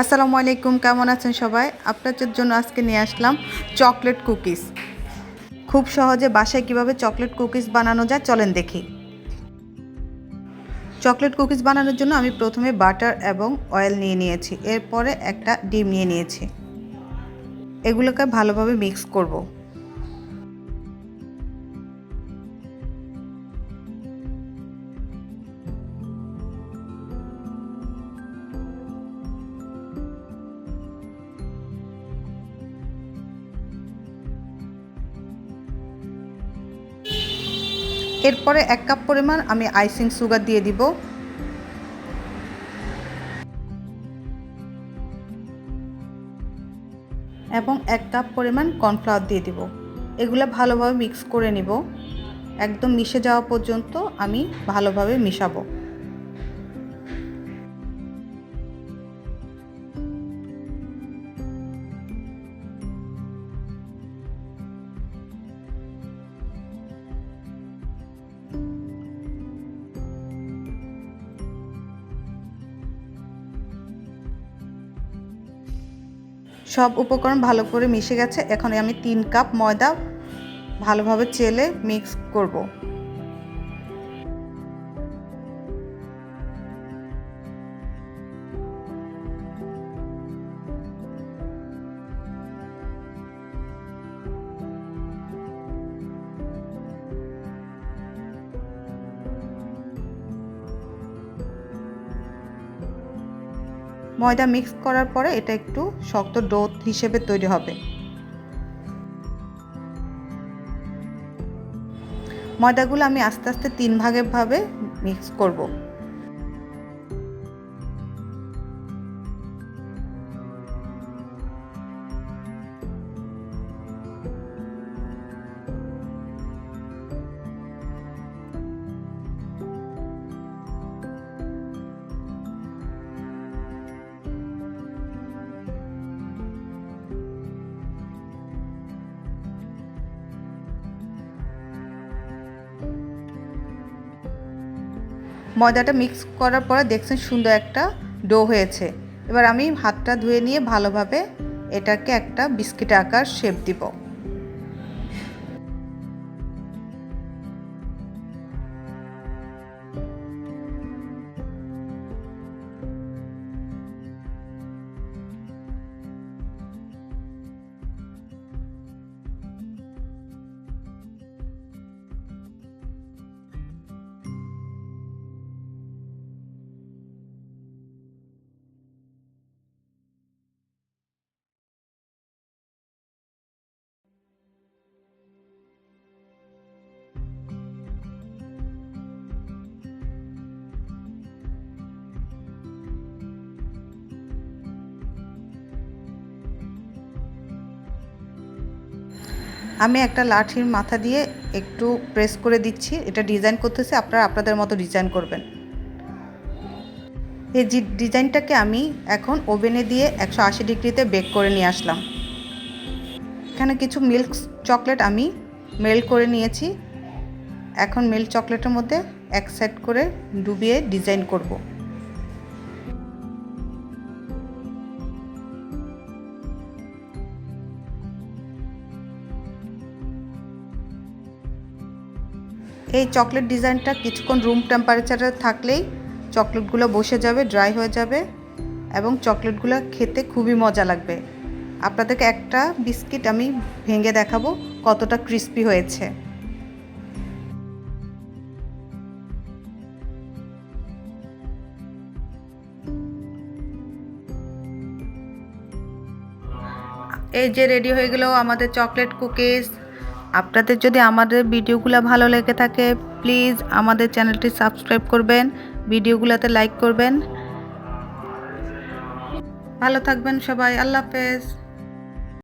আসসালামু আলাইকুম, কেমন আছেন সবাই? আপনাদের জন্য আজকে নিয়ে আসলাম চকলেট কুকিজ। খুব সহজে বাসায় কীভাবে চকলেট কুকিজ বানানো যায় চলেন দেখি। চকলেট কুকিজ বানানোর জন্য আমি প্রথমে বাটার এবং অয়েল নিয়ে নিয়েছি, এরপরে একটা ডিম নিয়ে নিয়েছি। এগুলোকে ভালোভাবে মিক্স করব। এরপরে এক কাপ পরিমাণ আমি আইসিং সুগার দিয়ে দিব। এবং এক কাপ পরিমাণ কর্নফ্লাওয়ার দিয়ে দিব। এগুলো ভালোভাবে মিক্স করে নিব। একদম মিশে যাওয়া পর্যন্ত আমি ভালোভাবে মিশাবো। সব উপকরণ ভালো করে মিশে গেছে। এখন আমি তিন কাপ ময়দা ভালোভাবে চেলে মিক্স করব। ময়দা মিক্স করার পরে এটা একটু শক্ত ডো হিসেবে তৈরি হবে। ময়দাগুলো আমি আস্তে আস্তে তিন ভাগে ভাবে মিক্স করব। ময়দাটা মিক্স করার পরে দেখছেন সুন্দর একটা ডো হয়েছে। এবার আমি হাতটা ধুয়ে নিয়ে ভালোভাবে এটাকে একটা বিস্কিট আকার শেপ দিব। আমি একটা লাঠির মাথা দিয়ে একটু প্রেস করে দিচ্ছি। এটা ডিজাইন করতেছি, আপনারা আপনাদের মতো ডিজাইন করবেন। এই ডিজাইনটাকে আমি এখন ওভেনে দিয়ে একশো আশি ডিগ্রিতে বেক করে নিয়ে আসলাম। এখানে কিছু মিল্ক চকলেট আমি মেল্ট করে নিয়েছি। এখন মিল্ক চকলেটের মধ্যে এক সাইড করে ডুবিয়ে ডিজাইন করব। এই চকলেট ডিজাইনটা কিছুক্ষণ রুম টেম্পারেচারে থাকলেই চকলেটগুলো বসে যাবে ড্রাই হয়ে যাবে এবং চকলেটগুলো খেতে খুবই মজা লাগবে। আপনাদেরকে একটা বিস্কিট আমি ভেঙে দেখাবো কতটা ক্রিস্পি হয়েছে। এই যে রেডি হয়ে গেল আমাদের চকলেট কুকিজ আপনাদের যদি আমাদের ভিডিওগুলো ভালো লেগে থাকে প্লিজ আমাদের চ্যানেলটি সাবস্ক্রাইব করবেন, ভিডিওগুলোতে লাইক করবেন। ভালো থাকবেন সবাই, আল্লাহ হাফেজ।